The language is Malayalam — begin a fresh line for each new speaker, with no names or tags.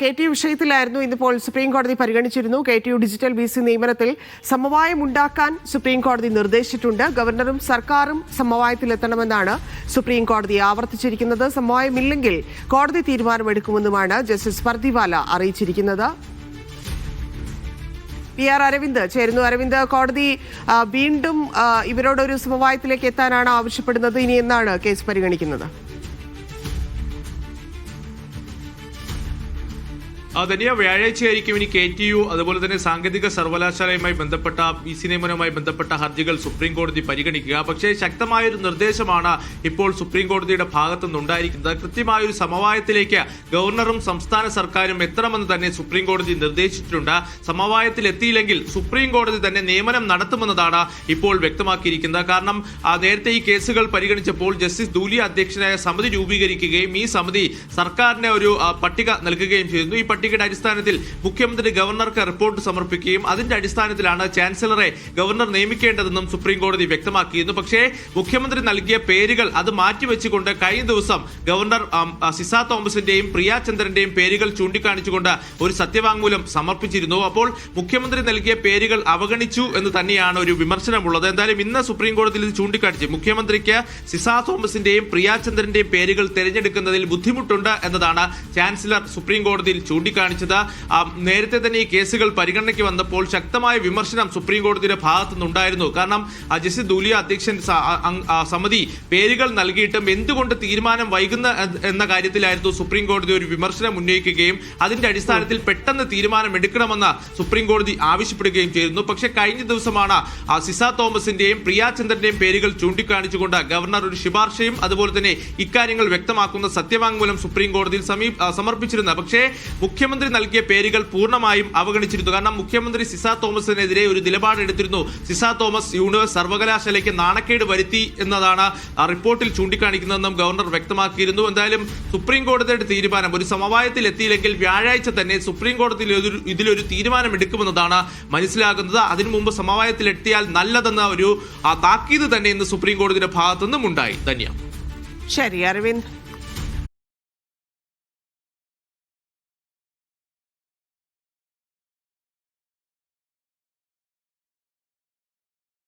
കെ ടി യു വിഷയത്തിലായിരുന്നു ഇന്നിപ്പോൾ സുപ്രീം കോടതി പരിഗണിച്ചിരുന്നു. K T U digital B C നിയമനത്തിൽ സമവായം ഉണ്ടാക്കാൻ സുപ്രീം കോടതി നിർദ്ദേശിച്ചിട്ടുണ്ട്. ഗവർണറും സർക്കാരും സമവായത്തിലെത്തണമെന്നാണ് സുപ്രീം കോടതി ആവർത്തിച്ചിരിക്കുന്നത്. സമവായമില്ലെങ്കിൽ കോടതി തീരുമാനമെടുക്കുമെന്നുമാണ് ജസ്റ്റിസ് പർദിവാല അറിയിച്ചിരിക്കുന്നത്. പി ആർ അരവിന്ദ് ചേരുന്നു. അരവിന്ദ് കോടതി വീണ്ടും ഇവരോടൊരു സമവായത്തിലേക്ക് എത്താനാണ് ആവശ്യപ്പെടുന്നത്. ഇനി എന്നാണ് കേസ് പരിഗണിക്കുന്നത്?
അതന്നെയാ വ്യാഴാഴ്ചയായിരിക്കും ഇനി കെ ടി യു അതുപോലെ തന്നെ സാങ്കേതിക സർവകലാശാലയുമായി ബന്ധപ്പെട്ട ബി സി നിയമനവുമായി ബന്ധപ്പെട്ട ഹർജികൾ സുപ്രീം കോടതി പരിഗണിക്കുക. പക്ഷേ ശക്തമായൊരു നിർദ്ദേശമാണ് ഇപ്പോൾ സുപ്രീം കോടതിയുടെ ഭാഗത്തു നിന്നുണ്ടായിരിക്കുന്നത് കൃത്യമായൊരു സമവായത്തിലേക്ക് ഗവർണറും സംസ്ഥാന സർക്കാരും എത്തണമെന്ന് തന്നെ സുപ്രീം കോടതി നിർദ്ദേശിച്ചിട്ടുണ്ട്. സമവായത്തിൽ എത്തിയില്ലെങ്കിൽ സുപ്രീം കോടതി തന്നെ നിയമനം നടത്തുമെന്നതാണ് ഇപ്പോൾ വ്യക്തമാക്കിയിരിക്കുന്നത്. കാരണം നേരത്തെ ഈ കേസുകൾ പരിഗണിച്ചപ്പോൾ ജസ്റ്റിസ് ദൂലിയ അധ്യക്ഷനായ സമിതി രൂപീകരിക്കുകയും ഈ സമിതി സർക്കാരിന് ഒരു പട്ടിക നൽകുകയും ചെയ്തിരുന്നു. ഈ പട്ടികയുടെ അടിസ്ഥാനത്തിൽ മുഖ്യമന്ത്രി ഗവർണർക്ക് റിപ്പോർട്ട് സമർപ്പിക്കുകയും അതിന്റെ അടിസ്ഥാനത്തിലാണ് ചാൻസലറെ ഗവർണർ നിയമിക്കേണ്ടതെന്നും സുപ്രീം കോടതി വ്യക്തമാക്കിയിരുന്നു. പക്ഷേ മുഖ്യമന്ത്രി നൽകിയ പേരുകൾ അത് മാറ്റിവെച്ചുകൊണ്ട് കഴിഞ്ഞ ദിവസം ഗവർണർ സിസ തോമസിന്റെയും പ്രിയ ചന്ദ്രന്റെയും പേരുകൾ ചൂണ്ടിക്കാണിച്ചുകൊണ്ട് ഒരു സത്യവാങ്മൂലം സമർപ്പിച്ചിരുന്നു. അപ്പോൾ മുഖ്യമന്ത്രി നൽകിയ പേരുകൾ അവഗണിച്ചു എന്ന് തന്നെയാണ് ഒരു വിമർശനമുള്ളത്. എന്തായാലും ഇന്ന് സുപ്രീം കോടതിയിൽ ഇത് ചൂണ്ടിക്കാണിച്ചു. മുഖ്യമന്ത്രിക്ക് സിസ തോമസിന്റെയും പ്രിയ ചന്ദ്രന്റെയും പേരുകൾ തിരഞ്ഞെടുക്കുന്നതിൽ ബുദ്ധിമുട്ടുണ്ട് എന്നതാണ് ചാൻസലർ സുപ്രീം കോടതിയിൽ ചൂണ്ടിക്കാണിച്ചത്. നേരത്തെ തന്നെ ഈ കേസുകൾ പരിഗണനയ്ക്ക് വന്നപ്പോൾ ശക്തമായ വിമർശനം സുപ്രീം കോടതിയുടെ ഭാഗത്തു നിന്നുണ്ടായിരുന്നു. കാരണം ജസ്റ്റിസ് ദൂലിയ അധ്യക്ഷൻ സമിതി പേരുകൾ നൽകിയിട്ടും എന്തുകൊണ്ട് തീരുമാനം വൈകുന്ന എന്ന കാര്യത്തിലായിരുന്നു സുപ്രീം കോടതി ഒരു വിമർശനം ഉന്നയിക്കുകയും അതിന്റെ അടിസ്ഥാനത്തിൽ പെട്ടെന്ന് തീരുമാനം എടുക്കണമെന്ന് സുപ്രീം കോടതി ആവശ്യപ്പെടുകയും ചെയ്തിരുന്നു. പക്ഷേ കഴിഞ്ഞ ദിവസമാണ് സിസ തോമസിന്റെയും പ്രിയ ചന്ദ്രന്റെയും പേരുകൾ ചൂണ്ടിക്കാണിച്ചുകൊണ്ട് ഗവർണർ ഒരു ശുപാർശയും അതുപോലെ തന്നെ ഇക്കാര്യങ്ങൾ വ്യക്തമാക്കുന്ന സത്യവാങ്മൂലം സുപ്രീം കോടതിയിൽ സമീപ പക്ഷേ മുഖ്യമന്ത്രി നൽകിയ പേരുകൾ പൂർണമായും അവഗണിച്ചിരുന്നു. കാരണം മുഖ്യമന്ത്രി സിസ തോമസിനെതിരെ ഒരു നിലപാടെടുത്തിരുന്നു. സിസ തോമസ് യൂണിവേഴ്സ് സർവകലാശാലയ്ക്ക് നാണക്കേട് വരുത്തി എന്നതാണ് റിപ്പോർട്ടിൽ ചൂണ്ടിക്കാണിക്കുന്നതെന്നും ഗവർണർ വ്യക്തമാക്കിയിരുന്നു. എന്തായാലും സുപ്രീം കോടതിയുടെ തീരുമാനം ഒരു സമവായത്തിൽ എത്തിയില്ലെങ്കിൽ വ്യാഴാഴ്ച തന്നെ സുപ്രീം കോടതിയിൽ ഇതിലൊരു തീരുമാനം എടുക്കുമെന്നതാണ് മനസ്സിലാകുന്നത്. അതിനു മുമ്പ് സമവായത്തിൽ എത്തിയാൽ നല്ലതെന്ന ഒരു താക്കീത് തന്നെ ഇന്ന് സുപ്രീം കോടതിയുടെ ഭാഗത്തുനിന്നും ഉണ്ടായി ധന്യ.
ശരി അരവിന്ദ്.